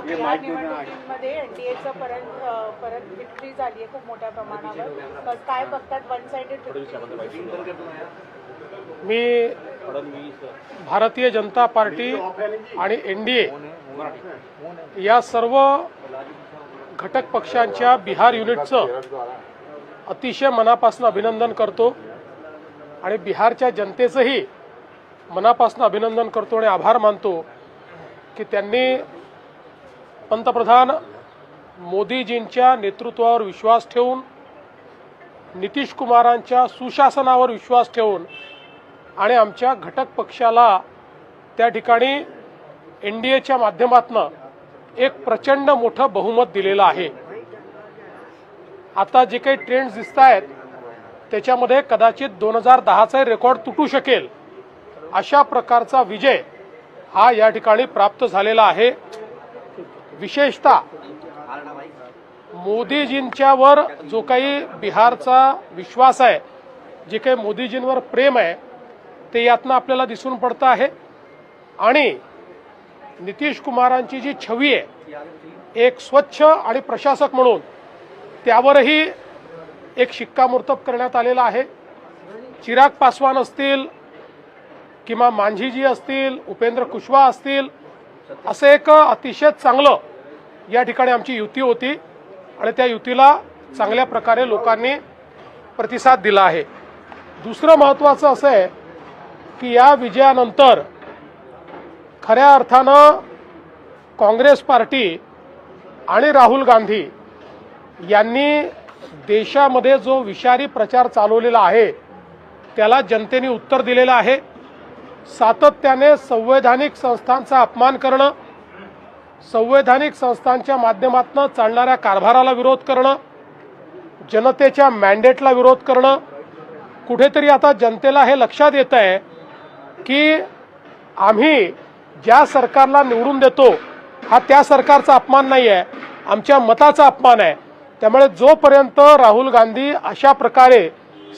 निवडणुकीमध्ये एनडीएचं परत परत विक्री झाली आहे खूप मोठ्या प्रमाणावर. काय बघतात वन साइडेड मी भारतीय जनता पार्टी आणि एन डी ए या सर्व घटक पक्षांच्या बिहार युनिटचं अतिशय मनापासून अभिनंदन करतो आणि बिहारच्या जनतेचंही मनापासून अभिनंदन करतो आणि आभार मानतो की त्यांनी पंतप्रधान मोदीजींच्या नेतृत्वावर विश्वास ठेवून नितीश कुमारांच्या सुशासनावर विश्वास ठेवून आणि आमच्या घटक पक्षाला त्या ठिकाणी एन डी एच्या माध्यमातून एक प्रचंड मोठं बहुमत दिलेलं आहे. आता जे काही ट्रेंड्स दिसत आहेत त्याच्यामध्ये कदाचित दोन हजार दहाचा रेकॉर्ड तुटू शकेल. अशा प्रकारचा विजय हा या ठिकाणी प्राप्त झालेला आहे. विशेषतः मोदीजींच्यावर जो काही बिहारचा विश्वास आहे जे काही मोदीजींवर प्रेम आहे ते यातनं आपल्याला दिसून पडतं आहे. आणि नितीश कुमारांची जी छवी आहे एक स्वच्छ आणि प्रशासक म्हणून त्यावरही एक शिक्कामोर्तब करण्यात आलेला आहे. चिराग पासवान असतील किंवा मांझीजी असतील उपेंद्र कुशवा असतील असं एक अतिशय चांगलं या ठिकाणी आमची युती होती आणि त्या युतीला चांगल्या प्रकारे लोकांनी प्रतिसाद दिला आहे. दुसरं महत्त्वाचं असं आहे की या विजयानंतर खऱ्या अर्थानं काँग्रेस पार्टी आणि राहुल गांधी यांनी देशामध्ये जो विषारी प्रचार चालवलेला आहे त्याला जनतेने उत्तर दिलेलं आहे. सातत्याने संवैधानिक संस्थांचा अपमान करणं संवैधानिक संस्थांच्या माध्यमातून चालणाऱ्या कारभाराला विरोध करणं जनतेच्या मॅन्डेटला विरोध करणं कुठेतरी आता जनतेला हे लक्षात येत आहे की आम्ही ज्या सरकारला निवडून देतो हा त्या सरकारचा अपमान नाही आहे आमच्या मताचा अपमान आहे. त्यामुळे जोपर्यंत राहुल गांधी अशा प्रकारे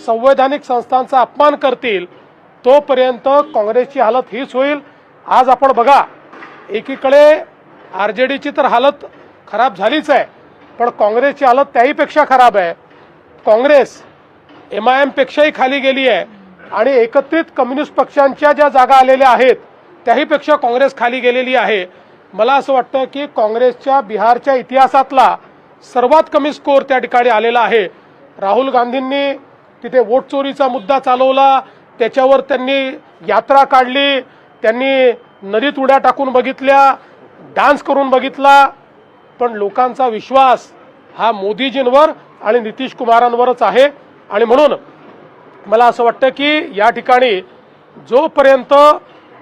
संवैधानिक संस्थांचा अपमान करतील तोपर्यंत काँग्रेसची हालत हीच होईल. आज आपण बघा एकीकडे आर जे डीची तर हालत खराब झालीच आहे पण काँग्रेसची हालत त्याहीपेक्षा खराब आहे. काँग्रेस एम आय एमपेक्षाही खाली गेली आहे आणि एकत्रित कम्युनिस्ट पक्षांच्या ज्या जागा आलेल्या आहेत त्याहीपेक्षा काँग्रेस खाली गेलेली आहे. मला असं वाटतं की काँग्रेसच्या बिहारच्या इतिहासातला सर्वात कमी स्कोअर त्या ठिकाणी आलेला आहे. राहुल गांधींनी तिथे वोट चोरीचा मुद्दा चालवला त्याच्यावर त्यांनी यात्रा काढली त्यांनी नदीत उड्या टाकून बघितल्या डान्स करून बघितला पण लोकांचा विश्वास हा मोदीजींवर आणि नितीश कुमारांवरच आहे. आणि म्हणून मला असं वाटतं की या ठिकाणी जोपर्यंत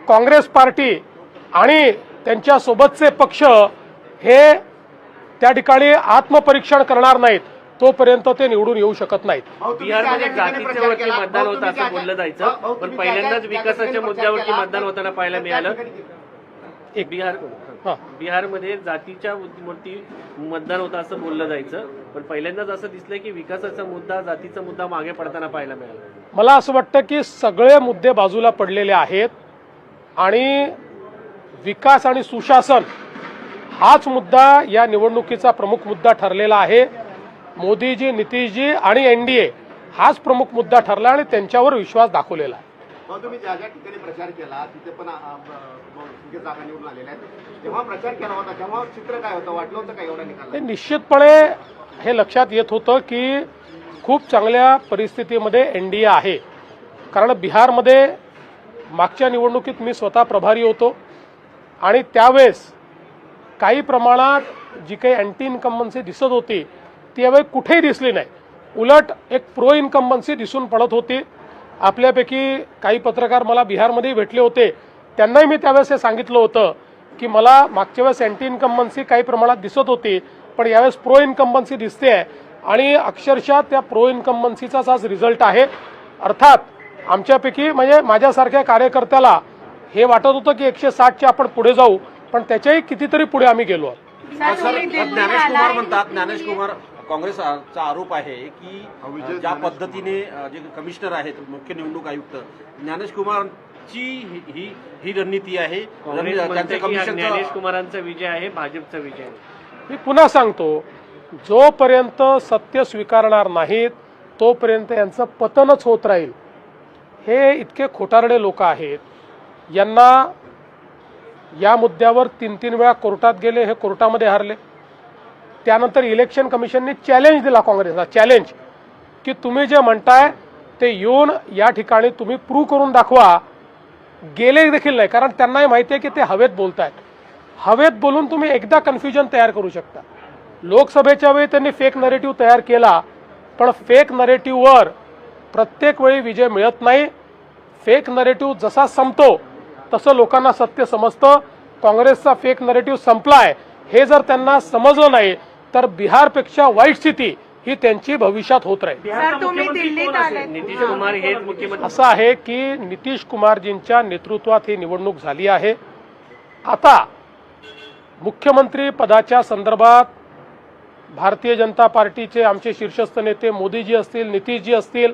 काँग्रेस पार्टी आणि त्यांच्यासोबतचे पक्ष हे त्या ठिकाणी आत्मपरीक्षण करणार नाहीत तोपर्यंत ते निवडून येऊ शकत नाहीत. बिहारमध्ये जातीच्या वरती मतदान होतं असं बोललं जायचं. पण पहिल्यांदाच विकासाच्या मुद्द्यावरती मतदान होताना पाहायला मिळालं. एक बिहार हां. बिहारमध्ये जातीच्या वरती मतदान होतं असं बोललं जायचं. पण पहिल्यांदाच असं दिसलं की विकासाचा मुद्दा जातीचा मुद्दा मागे पडताना पाहायला मिळाला. मला असं वाटतं की सगळे मुद्दे बाजूला पडलेले आहेत आणि विकास आणि सुशासन हाच मुद्दा या निवडणुकीचा प्रमुख मुद्दा ठरलेला आहे. मोदीजी नितीशजी आणि एन डी ए हाच प्रमुख मुद्दा ठरला आणि त्यांच्यावर विश्वास दाखवलेला आहे. मग तुम्ही ज्या ज्या ठिकाणी प्रचार केला तिथे पण आ, आ, ब- ब- जागा निवडून आलेल्या आहेत. जेव्हा प्रचार केला होता तेव्हा चित्र काय होतं? वाटलं होतं का एवढा निकाल? हे निश्चितपणे हे लक्षात येत होतं की खूप चांगल्या परिस्थितीमध्ये एन डी ए आहे. कारण बिहारमध्ये मागच्या निवडणुकीत मी स्वतः प्रभारी होतो आणि त्यावेळेस काही प्रमाणात जी काही अँटी इन्कम्बन्सी दिसत होती ती यावेळी कुठेही दिसली नाही. उलट एक प्रो इन्कम्बन्सी दिसून पडत होती. आपल्यापैकी काही पत्रकार मला बिहारमध्ये भेटले होते. त्यांनाही मी त्यावेळेस हे सांगितलं होतं की मला मागच्या वेळेस अँटी इन्कम्बन्सी काही प्रमाणात दिसत होती पण यावेळेस प्रो इन्कम्बन्सी दिसते आहे. आणि अक्षरशः त्या प्रो इन्कम्बन्सीचाच आज रिझल्ट आहे. अर्थात आमच्यापैकी म्हणजे माझ्यासारख्या कार्यकर्त्याला हे वाटत होतं की एकशे साठच्या आपण पुढे जाऊ पण त्याच्याही कितीतरी पुढे आम्ही गेलो आहोत. ज्ञानेश कुमार म्हणतात ज्ञानेश कुमार काँग्रेसचा आरोप आहे की ज्या पद्धतीने जे कमिशनर आहेत मुख्य निवडणूक आयुक्त ज्ञानेश कुमार काँग्रेसची ही ही रणनीती आहे. हा ज्ञानेश कुमारांचा विजय आहे भाजपचा विजय आहे. मी पुन्हा सांगतो जोपर्यंत सत्य स्वीकारणार नाहीत तोपर्यंत यांचं पतनच होत राहील. हे इतके खोटारडे लोक आहेत. यांना या मुद्द्यावर तीन तीन वेळा कोर्टात गेले हे कोर्टामध्ये हारले. त्यानंतर इलेक्शन कमिशनने चॅलेंज दिला काँग्रेसला. चॅलेंज. की तुम्ही जे म्हणताय ते येऊन या ठिकाणी तुम्ही प्रूव्ह करून दाखवा. गेले देखील नाही. कारण त्यांनाही माहिती आहे की ते हवेत बोलतायत. हवेत बोलून तुम्ही एकदा कन्फ्युजन तयार करू शकता. लोकसभेच्या वेळी त्यांनी फेक नरेटिव्ह तयार केला. पण फेक नरेटिव्हवर प्रत्येक वेळी विजय मिळत नाही. फेक नरेटिव्ह जसा संपतो तसं लोकांना सत्य समजतं. काँग्रेसचा फेक नरेटिव्ह संपलाय. हे जर त्यांना समजलं नाही तर बिहारपेक्षा वाईट स्थिती ही त्यांची भविष्यात होत राहील. असं आहे की नितीश कुमारजींच्या नेतृत्वात ही निवडणूक झाली आहे. आता मुख्यमंत्री पदाच्या संदर्भात भारतीय जनता पार्टीचे आमचे शीर्षस्थ नेते मोदीजी असतील नितीशजी असतील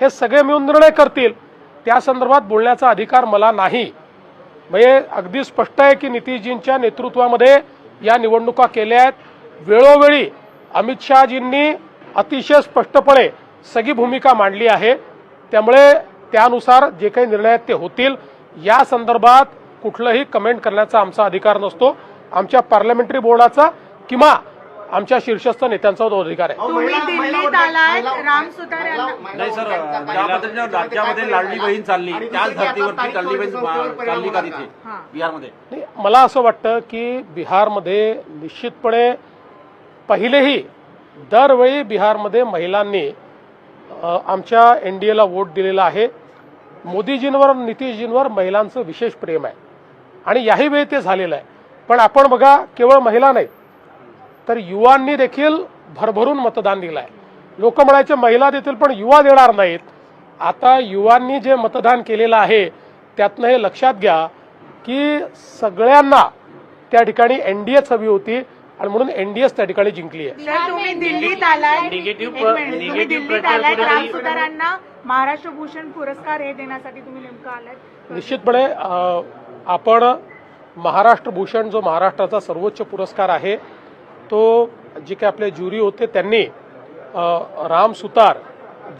हे सगळे मिळून निर्णय करतील. त्या संदर्भात बोलण्याचा अधिकार मला नाही. म्हणजे अगदी स्पष्ट आहे की नितीशजींच्या नेतृत्वामध्ये या निवडणुका केल्या आहेत. वेळोवेळी अमित शहाजींनी अतिशय स्पष्टपणे सगळी भूमिका मांडली आहे. त्यामुळे त्यानुसार जे काही निर्णय आहेत ते होतील या संदर्भात कुठलंही कमेंट करण्याचा आमचा अधिकार नसतो. आमच्या पार्लमेंटरी बोर्डाचा किंवा आमच्या शीर्षस्थ नेत्यांचा तो अधिकार आहे. नाही सर ज्या पद्धतीने राज्यामध्ये लाडली बहीण चालली त्याच धर्तीवरती लाडली बहीण चालली का तिथे. बिहारमध्ये. मला असं वाटतं की बिहारमध्ये निश्चितपणे पहिलेही दरवेळी बिहारमध्ये महिलांनी आमच्या एन डी एला वोट दिलेला आहे. मोदीजींवर नितीशजींवर महिलांचं विशेष प्रेम आहे. आणि याही वेळी ते झालेलं आहे. पण आपण बघा केवळ महिला नाही तर युवांनी देखील भरभरून मतदान दिलं आहे. लोक म्हणायचे महिला देतील पण युवा देणार नाहीत. आता युवांनी जे मतदान केलेलं आहे त्यातनं हे लक्षात घ्या की सगळ्यांना त्या ठिकाणी एन डी एच हवी होती. आणि म्हणून एन डी एच त्या ठिकाणी जिंकली आहे तुम्ही दिल्लीत एक मिनिट. तुम्ही negative दिल्लीत प्रचार कुठेतरी- सुतारांना महाराष्ट्र भूषण पुरस्कार हे देण्यासाठी तुम्ही नेमकं आलात निश्चितपणे अ, आपण महाराष्ट्र भूषण जो महाराष्ट्राचा सर्वोच्च पुरस्कार आहे तो जे काही आपले ज्युरी होते त्यांनी अ, राम सुतार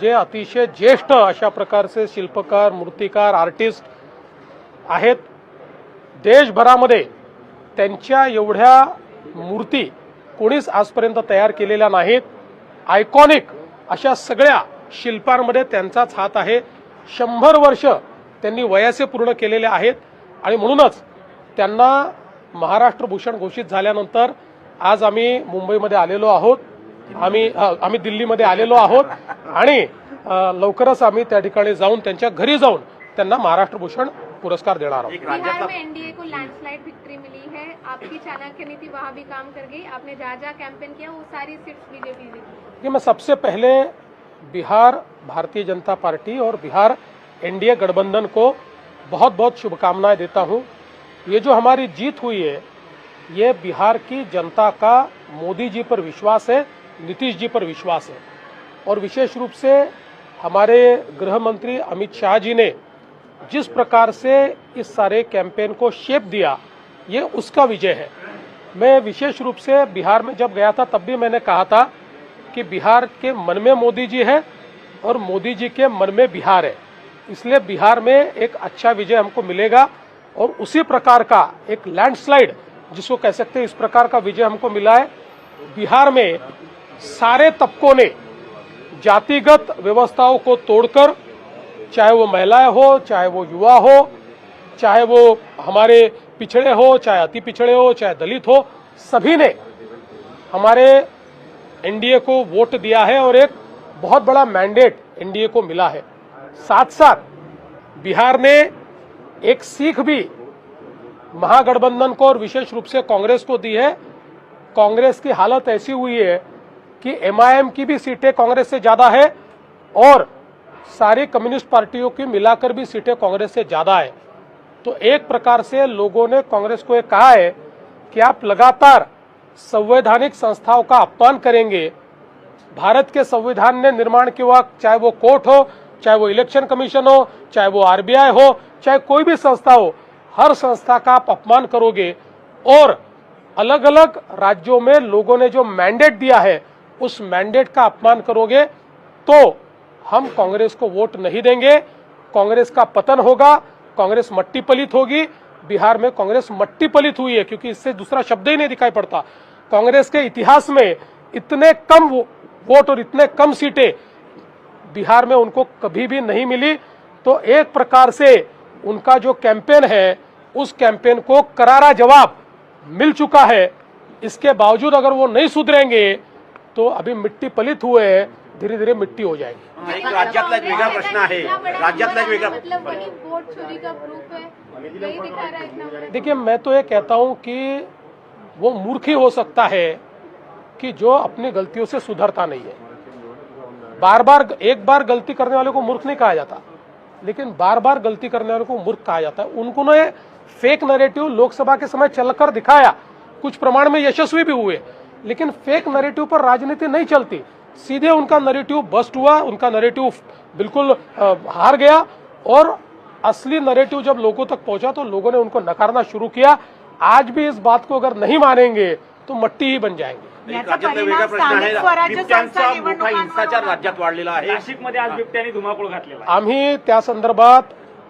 जे अतिशय ज्येष्ठ अशा प्रकारचे शिल्पकार मूर्तिकार आर्टिस्ट आहेत देशभरामध्ये त्यांच्या एवढ्या मूर्ती कोणीच आजपर्यंत तयार केलेल्या नाहीत. आयकॉनिक अशा सगळ्या शिल्पांमध्ये त्यांचाच हात आहे. शंभर वर्ष त्यांनी वयाचे पूर्ण केलेले आहेत. आणि म्हणूनच त्यांना महाराष्ट्र भूषण घोषित झाल्यानंतर आज आम्ही मुंबईमध्ये आलेलो आहोत. आम्ही आम्ही दिल्लीमध्ये आलेलो आहोत. आणि लवकरच आम्ही त्या ठिकाणी जाऊन त्यांच्या घरी जाऊन त्यांना महाराष्ट्र भूषण पुरस्कार एक बिहार में एनडीए को लैंडस्लाइड विक्ट्री मिली है। आपकी चाणक्य नीति वहाँ भी काम कर गई। आपने जहाँ जहाँ कैंपेन किया वो सारी सीट्स बीजेपी जीती मैं सबसे पहले बिहार भारतीय जनता पार्टी और बिहार एनडीए गठबंधन को बहुत बहुत शुभकामनाएँ देता हूँ। ये जो हमारी जीत हुई है ये बिहार की जनता का मोदी जी पर विश्वास है नीतीश जी पर विश्वास है। और विशेष रूप से हमारे गृह मंत्री अमित शाह जी ने जिस प्रकार से इस सारे कैंपेन को शेप दिया, ये उसका विजय है। मैं विशेष रूप से बिहार में जब गया था, तब भी मैंने कहा था कि बिहार के मन में मोदी जी है और मोदी जी के मन में बिहार है। इसलिए बिहार में एक अच्छा विजय हमको मिलेगा और उसी प्रकार का एक लैंडस्लाइड जिसको कह सकते हैं, इस प्रकार का विजय हमको मिला है। बिहार में सारे तबकों ने जातिगत व्यवस्थाओं को तोड़कर चाहे वो महिलाएँ हो, चाहे वो युवा हो, चाहे वो हमारे पिछड़े हो, चाहे अति पिछड़े हो, चाहे दलित हो, सभी ने हमारे एनडीए को वोट दिया है और एक बहुत बड़ा मैंडेट एनडीए को मिला है। साथ साथ बिहार ने एक सीख भी महागठबंधन को और विशेष रूप से कांग्रेस को दी है। कांग्रेस की हालत ऐसी हुई है कि एमआईएम की भी सीटें कांग्रेस से ज़्यादा है और सारी कम्युनिस्ट पार्टियों की मिलाकर भी सीटें कांग्रेस से ज़्यादा है। तो एक प्रकार से लोगों ने कांग्रेस को ये कहा है कि आप लगातार संवैधानिक संस्थाओं का अपमान करेंगे। भारत के संविधान ने निर्माण किया चाहे वो कोर्ट हो, चाहे वो इलेक्शन कमीशन हो, चाहे वो आरबीआई हो, चाहे कोई भी संस्था हो, हर संस्था का आप अपमान करोगे। और अलग अलग राज्यों में लोगों ने जो मैंडेट दिया है, उस मैंडेट का अपमान करोगे तो हम कांग्रेस को वोट नहीं देंगे। कांग्रेस का पतन होगा, कांग्रेस मट्टी पलित होगी। बिहार में कांग्रेस मट्टी पलित हुई है, क्योंकि इससे दूसरा शब्द ही नहीं दिखाई पड़ता। कांग्रेस के इतिहास में इतने कम वोट और इतने कम सीटें बिहार में उनको कभी भी नहीं मिली। तो एक प्रकार से उनका जो कैंपेन है, उस कैंपेन को करारा जवाब मिल चुका है। इसके बावजूद अगर वो नहीं सुधरेंगे तो अभी मिट्टी पलित हुए हैं। धीरे धीरे मिट्टी हो जाएगी। एक राज्यातला एक वेगळा प्रश्न आहे. राज्यातला एक वेगळा मतलब वही वोट चोरी का प्रूफ है। यही दिखा रहा है इतना बड़ा देखिए मैं तो ये कहता हूँ कि वो मूर्ख ही हो सकता है कि जो अपनी गलतियों से सुधरता नहीं है। बार बार एक बार गलती करने वाले को मूर्ख नहीं कहा जाता लेकिन बार बार गलती करने वाले को मूर्ख कहा जाता है। उनको ने फेक नैरेटिव लोकसभा के समय चलकर दिखाया। कुछ प्रमाण में यशस्वी भी हुए लेकिन फेक नैरेटिव पर राजनीति नहीं चलती। सीधे उनका नैरेटिव बस्ट हुआ उनका नैरेटिव बिल्कुल हार गया और असली नैरेटिव जब लोगों तक पहुंचा तो लोगों ने उनको नकारना शुरू किया। आज भी इस बात को अगर नहीं मानेंगे तो मट्टी ही बन जाएंगे. आम्ही त्या संदर्भात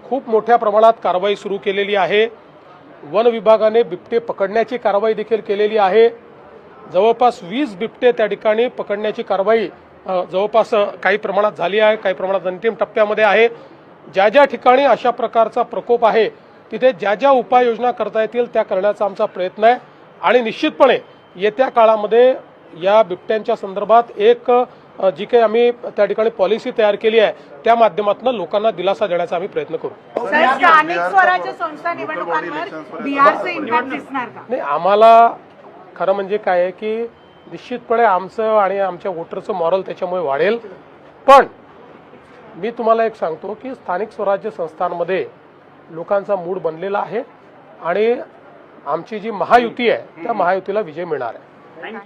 खूप मोठ्या प्रमाणात कारवाई सुरू केलेली आहे. वन विभागाने बिबटे पकडण्याची कारवाई देखील केलेली आहे. जवळपास वीस बिबटे त्या ठिकाणी पकडण्याची कारवाई जवळपास काही प्रमाणात झाली आहे काही प्रमाणात अंतिम टप्प्यामध्ये आहे. ज्या ज्या ठिकाणी अशा प्रकारचा प्रकोप आहे तिथे ज्या ज्या उपाययोजना करता येतील त्या करण्याचा आमचा प्रयत्न आहे. आणि निश्चितपणे येत्या काळामध्ये या बिबट्यांच्या संदर्भात एक जी काही आम्ही त्या ठिकाणी पॉलिसी तयार केली आहे त्या माध्यमातून लोकांना दिलासा देण्याचा आम्ही प्रयत्न करू. स्थानिक स्वराज्य संस्था निवडणुकांवर बिहारचे इम्पॅक्ट दिसणार का? नाही आम्हाला खरं म्हणजे काय आहे की निश्चितपणे आमचं आणि आमच्या वोटरचं मॉरल त्याच्यामुळे वाढेल. पण मी तुम्हाला एक सांगतो की स्थानिक स्वराज्य संस्थांमध्ये लोकांचा मूड बनलेला आहे आणि आमची जी महायुती आहे त्या महायुतीला विजय मिळणार आहे.